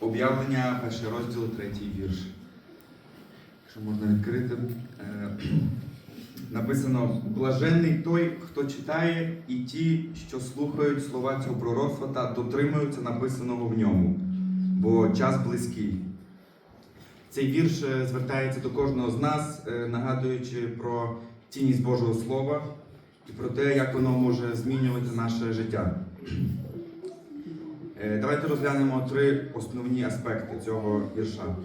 Об'явлення, перший розділ, третій вірш. Якщо можна відкрити. Е, Написано: блаженний той, хто читає, і ті, що слухають слова цього пророцтва та дотримуються написаного в ньому, бо час близький. Цей вірш е, звертається до кожного з нас, е, нагадуючи про цінність Божого Слова і про те, як воно може змінювати наше життя. Е, Давайте розглянемо три основні аспекти цього вірша.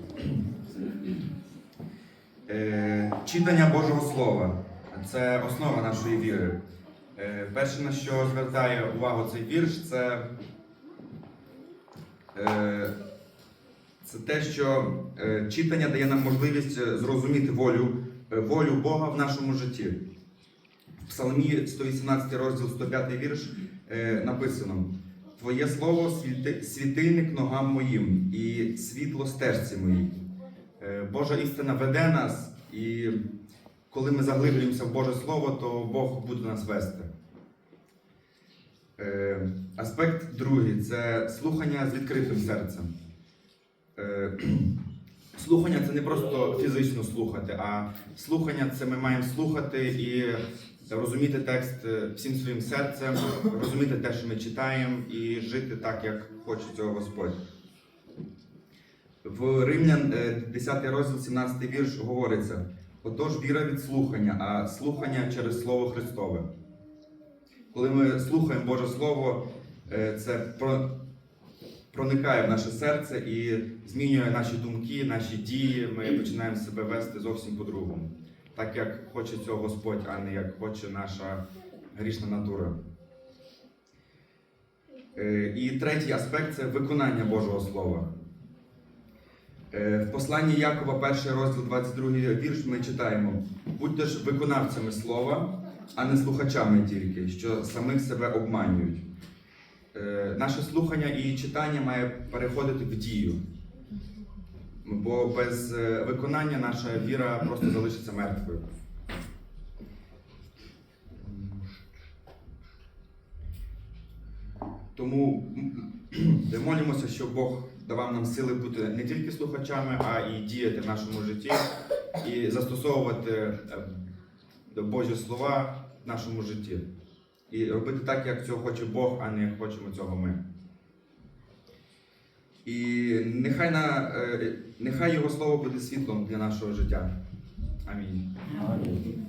Е, Читання Божого Слова це основа нашої віри. Е, Перше, на що звертає увагу цей вірш, це, це те, що читання дає нам можливість зрозуміти волю, волю Бога в нашому житті. В Псалмі 118 розділ 105 вірш написано: Твоє слово світи- світильник ногам моїм і світло стежці моїй. Е, Божа істина веде нас, і коли ми заглиблюємося в Боже Слово, то Бог буде нас вести. Е, Аспект другий це слухання з відкритим серцем. Е, Слухання це не просто фізично слухати, а слухання це ми маємо слухати і розуміти текст е, всім своїм серцем, розуміти те, що ми читаємо, і жити так, як хоче цього Господь. В Римлян е, 10 розділ, 17 вірш говориться: отож віра від слухання, а слухання через Слово Христове. Коли ми слухаємо Боже Слово, е, це про- проникає в наше серце і змінює наші думки, наші дії. Ми починаємо себе вести зовсім по-другому, так як хоче цього Господь, а не як хоче наша грішна натура. Е, І третій аспект це виконання Божого Слова. Е, В посланні Якова, перший розділ, 22 вірш, ми читаємо: будьте ж виконавцями слова, а не слухачами тільки, що самих себе обманюють. Е, Наше слухання і читання має переходити в дію. Бо без е, виконання наша віра просто залишиться мертвою. Тому молимося, щоб Бог давав нам сили бути не тільки слухачами, а і діяти в нашому житті і застосовувати е, Божі слова в нашому житті. І робити так, як цього хоче Бог, а не як хочемо цього ми. І нехай, на, е, нехай Його слово буде світлом для нашого життя. Амінь. Амінь.